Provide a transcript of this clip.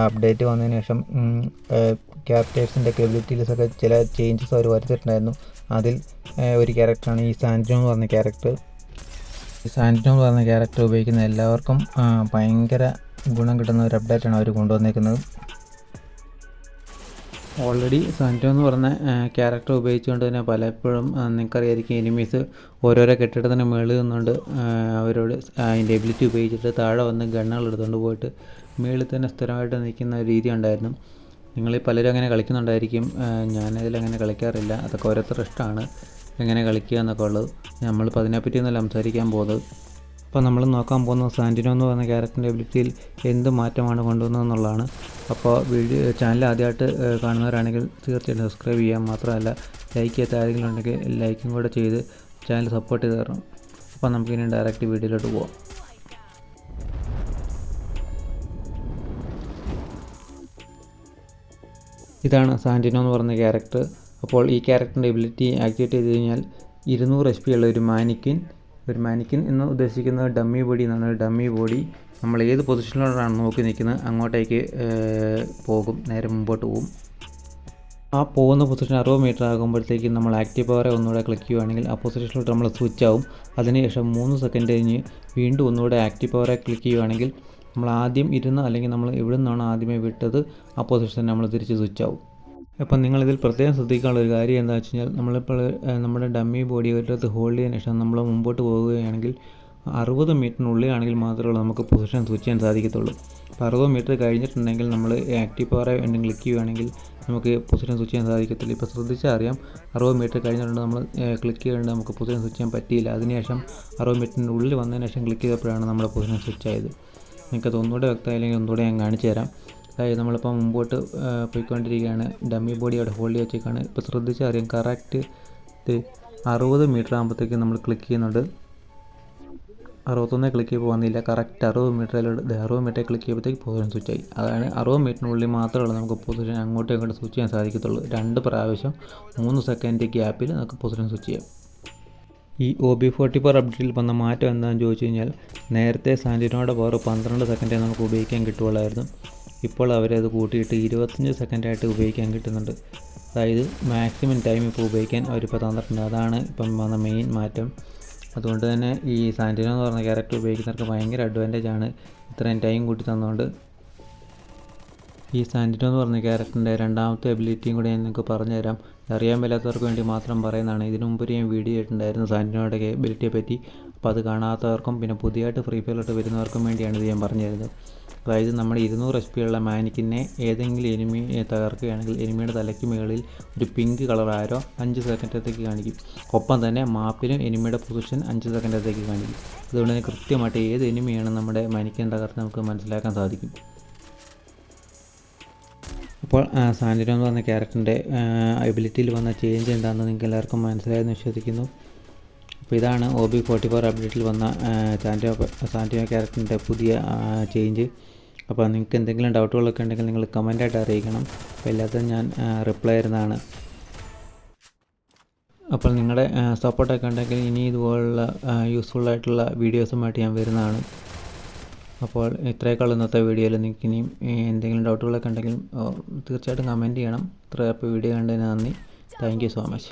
Update വന്നതിന് ശേഷം ക്യാരക്ടേഴ്സിന്റെ കെബിലിറ്റീസൊക്കെ ചില ചേഞ്ചസ് അവർ വരുത്തിയിട്ടുണ്ടായിരുന്നു അതിൽ ഒരു ക്യാരക്ടറാണ് ഈ സാൻജോ എന്ന് പറഞ്ഞ ക്യാരക്ടർ ഈ സാൻജോ എന്ന് പറഞ്ഞ ക്യാരക്ടർ ഉപയോഗിക്കുന്ന എല്ലാവർക്കും ഭയങ്കര ഗുണം കിട്ടുന്ന ഒരു അപ്ഡേറ്റാണ് അവർ കൊണ്ടുവന്നേക്കുന്നത്. ഓൾറെഡി സാന്റോ എന്ന് പറഞ്ഞ ക്യാരക്ടർ ഉപയോഗിച്ചുകൊണ്ട് തന്നെ പലപ്പോഴും നിങ്ങൾക്കറിയായിരിക്കും എനിമീസ് ഓരോരോ കെട്ടിടത്തിന് മുകളിൽ നിന്നുകൊണ്ട് അവരോട് അതിന്റെ എബിലിറ്റി ഉപയോഗിച്ചിട്ട് താഴെ വന്ന് ഗണ്ണുകൾ എടുത്തുകൊണ്ട് പോയിട്ട് മുകളിൽ തന്നെ സ്ഥിരമായിട്ട് നിൽക്കുന്ന ഒരു രീതി ഉണ്ടായിരുന്നു. നിങ്ങൾ പലരും അങ്ങനെ കളിക്കുന്നുണ്ടായിരിക്കും. ഞാനതിൽ അങ്ങനെ കളിക്കാറില്ല. അതൊക്കെ ഓരോരുത്തരുടെ ഇഷ്ടമാണ്. എങ്ങനെ കളിക്കുക എന്നൊക്കെ ഉള്ളത്. നമ്മളിപ്പോൾ അതിനെപ്പറ്റി ഒന്നും സംസാരിക്കാൻ പോകുന്നത്. അപ്പോൾ നമ്മൾ നോക്കാൻ പോകുന്ന സാന്റിനോ എന്ന് പറയുന്ന ക്യാരക്ടറിന്റെ എബിലിറ്റിയിൽ എന്ത് മാറ്റമാണ് കൊണ്ടുവന്നതെന്നുള്ളതാണ്. അപ്പോൾ വീഡിയോ ചാനൽ ആദ്യമായിട്ട് കാണുന്നവരാണെങ്കിൽ തീർച്ചയായിട്ടും സബ്സ്ക്രൈബ് ചെയ്യാൻ മാത്രമല്ല ലൈക്ക് ചെയ്യാത്ത ആരെങ്കിലും ഉണ്ടെങ്കിൽ ലൈക്കും കൂടെ ചെയ്ത് ചാനൽ സപ്പോർട്ട് ചെയ്ത് തരണം. അപ്പോൾ നമുക്കിനി ഡയറക്റ്റ് വീഡിയോയിലോട്ട് പോവാം. ഇതാണ് സാന്റിനോ എന്ന് പറയുന്ന ക്യാരക്ടർ. അപ്പോൾ ഈ ക്യാരക്ടറിന്റെ എബിലിറ്റി ആക്ടിവേറ്റ് ചെയ്ത് കഴിഞ്ഞാൽ ഇരുന്നൂറ് എച്ച് പി ഉള്ള ഒരു മാനിക്കിൻ ഒരു മാനിക്കിൻ എന്ന് ഉദ്ദേശിക്കുന്നത് ഡമ്മി ബോഡി എന്നാണ്. ഡമ്മി ബോഡി നമ്മൾ ഏത് പൊസിഷനിലോട്ടാണ് നോക്കി നിൽക്കുന്നത് അങ്ങോട്ടേക്ക് പോകും. നേരെ മുമ്പോട്ട് പോകും ആ പോകുന്ന പൊസിഷൻ അറുപത് മീറ്റർ ആകുമ്പോഴത്തേക്കും നമ്മൾ ആക്റ്റീവ് പവറെ ഒന്നുകൂടെ ക്ലിക്ക് ചെയ്യുവാണെങ്കിൽ ആ പൊസിഷനിലോട്ട് നമ്മൾ സ്വിച്ച് ആവും. അതിനുശേഷം മൂന്ന് സെക്കൻഡ് കഴിഞ്ഞ് വീണ്ടും ഒന്നുകൂടെ ആക്റ്റീവ് പവറെ ക്ലിക്ക് ചെയ്യുവാണെങ്കിൽ നമ്മൾ ആദ്യം ഇരുന്ന് അല്ലെങ്കിൽ നമ്മൾ എവിടെ നിന്നാണ് ആദ്യമേ വിട്ടത് ആ പൊസിഷൻ നമ്മൾ തിരിച്ച് സ്വിച്ച് ആവും. അപ്പം നിങ്ങളിതിൽ പ്രത്യേകം ശ്രദ്ധിക്കാനുള്ള ഒരു കാര്യം എന്താ വെച്ച് കഴിഞ്ഞാൽ നമ്മളിപ്പോൾ നമ്മുടെ ഡമ്മി ബോഡി ഒരിടത്ത് ഹോൾഡ് ചെയ്യുന്ന ശേഷം നമ്മൾ മുമ്പോട്ട് പോവുകയാണെങ്കിൽ അറുപത് മീറ്ററിനുള്ളിലാണെങ്കിൽ മാത്രമേ നമുക്ക് പൊസിഷൻ സ്വിച്ച് ചെയ്യാൻ സാധിക്കത്തുള്ളൂ. അപ്പോൾ അറുപത് മീറ്റർ കഴിഞ്ഞിട്ടുണ്ടെങ്കിൽ നമ്മൾ ആക്റ്റീവ് പവർ വീണ്ടും ക്ലിക്ക് ചെയ്യുകയാണെങ്കിൽ നമുക്ക് പൊസിഷൻ സ്വിച്ച് ചെയ്യാൻ സാധിക്കത്തില്ല ഇപ്പോൾ ശ്രദ്ധിച്ചാൽ അറിയാം അറുപത് മീറ്റർ കഴിഞ്ഞിട്ടുണ്ട് നമ്മൾ ക്ലിക്ക് ചെയ്യേണ്ട നമുക്ക് പൊസിഷൻ സ്വിച്ച് ചെയ്യാൻ പറ്റിയില്ല. അതിനുശേഷം അറുപത് മീറ്ററിന്റെ ഉള്ളിൽ വന്നതിന് ശേഷം ക്ലിക്ക് ചെയ്തപ്പോഴാണ് നമ്മുടെ പൊസിഷൻ സ്വിച്ച് ആയത്. നിങ്ങൾക്ക് അത് ഒന്നുകൂടെ വ്യക്തമായില്ലെങ്കിൽ ഒന്നുകൂടെ ഞാൻ കാണിച്ചു തരാം. അതായത് നമ്മളിപ്പോൾ മുമ്പോട്ട് പോയിക്കൊണ്ടിരിക്കുകയാണ്. ഡമ്മി ബോഡി അവിടെ ഹോൾഡ് ചെയ്ത് വെച്ചേക്കാണ് ഇപ്പോൾ ശ്രദ്ധിച്ചാൽ അറിയാം കറക്റ്റ് ഇത് അറുപത് മീറ്റർ ആകുമ്പോഴത്തേക്കും നമ്മൾ ക്ലിക്ക് ചെയ്യുന്നുണ്ട്. അറുപത്തൊന്നേ ക്ലിക്ക് ചെയ്യുമ്പോൾ വന്നില്ല. കറക്റ്റ് അറുപത് മീറ്ററിലോട്ട് അറുപത് മീറ്റർ ക്ലിക്ക് ചെയ്യുമ്പോഴത്തേക്ക് പൊസിഷൻ സ്വിച്ച് ആയി. അതാണ് അറുപത് മീറ്ററിനുള്ളിൽ മാത്രമേ നമുക്ക് പൊസിഷൻ അങ്ങോട്ടും ഇങ്ങോട്ടും സ്വിച്ച് ചെയ്യാൻ സാധിക്കത്തുള്ളൂ. രണ്ട് പ്രാവശ്യം മൂന്ന് സെക്കൻഡ് ഗ്യാപ്പിൽ നമുക്ക് പൊസിഷൻ സ്വിച്ച് ചെയ്യാം. ഈ ഒ ബി ഫോർട്ടി ഫോർ അപ്ഡേറ്റിൽ വന്ന മാറ്റം എന്താണെന്ന് ചോദിച്ചു കഴിഞ്ഞാൽ നേരത്തെ സാന്റിനോയുടെ പവർ പന്ത്രണ്ട് സെക്കൻഡേ നമുക്ക് ഉപയോഗിക്കാൻ കിട്ടുകയുള്ളായിരുന്നു. ഇപ്പോൾ അവരത് കൂട്ടിയിട്ട് ഇരുപത്തഞ്ച് സെക്കൻഡായിട്ട് ഉപയോഗിക്കാൻ കിട്ടുന്നുണ്ട്. അതായത് മാക്സിമം ടൈം ഇപ്പോൾ ഉപയോഗിക്കാൻ അവരിപ്പോൾ തന്നിട്ടുണ്ട്. അതാണ് ഇപ്പം വന്ന മെയിൻ മാറ്റം. അതുകൊണ്ട് തന്നെ ഈ സാന്റിനോ എന്ന് പറഞ്ഞ ക്യാരക്ടർ ഉപയോഗിക്കുന്നവർക്ക് ഭയങ്കര അഡ്വാന്റേജ് ആണ്. ഇത്രയും ടൈം കൂട്ടി തന്നുകൊണ്ട് ഈ സാന്റിനോ എന്ന് പറഞ്ഞ ക്യാരക്ടറിന്റെ രണ്ടാമത്തെ എബിലിറ്റിയും കൂടെ ഞാൻ നിങ്ങൾക്ക് പറഞ്ഞു തരാം അറിയാൻ മേലാത്തവർക്ക് വേണ്ടി മാത്രം പറയുന്നതാണ്. ഇതിനു മുമ്പ് ഞാൻ വീഡിയോ ഇട്ടിട്ടുണ്ടായിരുന്നു സാന്റിനോയുടെ എബിലിറ്റിയെ പറ്റി. അപ്പോൾ അത് കാണാത്തവർക്കും പിന്നെ പുതിയതായിട്ട് ഫ്രീ ഫയറിലോട്ട് വരുന്നവർക്കും വേണ്ടിയാണ് ഇത് ഞാൻ പറഞ്ഞു തരുന്നത് അതായത് നമ്മുടെ ഇരുന്നൂറ് എസ് ഉള്ള മാനിക്കിനെ ഏതെങ്കിലും എനിമിയെ തകർക്കുകയാണെങ്കിൽ എനിമിയുടെ തലയ്ക്ക് മുകളിൽ ഒരു പിങ്ക് കളർ ആരോ അഞ്ച് സെക്കൻഡത്തേക്ക് കാണിക്കും. ഒപ്പം തന്നെ മാപ്പിലും എനിമിയുടെ പൊസിഷൻ അഞ്ച് സെക്കൻഡത്തേക്ക് കാണിക്കും. അതുകൊണ്ട് തന്നെ കൃത്യമായിട്ട് ഏത് എനിമിയാണ് നമ്മുടെ മാനിക്കിനെ തകർത്ത് നമുക്ക് മനസ്സിലാക്കാൻ സാധിക്കും. അപ്പോൾ സാൻഡിനോ എന്ന് പറഞ്ഞ ക്യാരക്ടറിന്റെ എബിലിറ്റിയിൽ വന്ന ചേഞ്ച് എന്താണെന്ന് നിങ്ങൾക്ക് എല്ലാവർക്കും മനസ്സിലായെന്ന് വിശ്വസിക്കുന്നു. അപ്പോൾ ഇതാണ് ഒ ബി ഫോർട്ടി ഫോർ അപ്ഡേറ്റിൽ വന്ന സാൻഡിനോ സാൻഡിനോ ക്യാരക്ടറിന്റെ പുതിയ ചേഞ്ച് അപ്പോൾ നിങ്ങൾക്ക് എന്തെങ്കിലും ഡൗട്ടുകളൊക്കെ ഉണ്ടെങ്കിൽ നിങ്ങൾ കമന്റായിട്ട് അറിയിക്കണം. അപ്പോൾ എല്ലാത്തിനും ഞാൻ റിപ്ലൈ തരുന്നതാണ്. അപ്പോൾ നിങ്ങളുടെ സപ്പോർട്ടൊക്കെ ഉണ്ടെങ്കിൽ ഇനി ഇതുപോലുള്ള യൂസ്ഫുൾ ആയിട്ടുള്ള വീഡിയോസുമായിട്ട് ഞാൻ വരുന്നതാണ്. അപ്പോൾ ഇത്രയൊക്കെയുള്ള ഇന്നത്തെ വീഡിയോയിൽ. നിങ്ങൾക്ക് ഇനിയും എന്തെങ്കിലും ഡൗട്ടുകളൊക്കെ ഉണ്ടെങ്കിൽ തീർച്ചയായിട്ടും കമന്റ് ചെയ്യണം. ഇത്ര വീഡിയോ കണ്ടതിന് നന്ദി. Thank you so much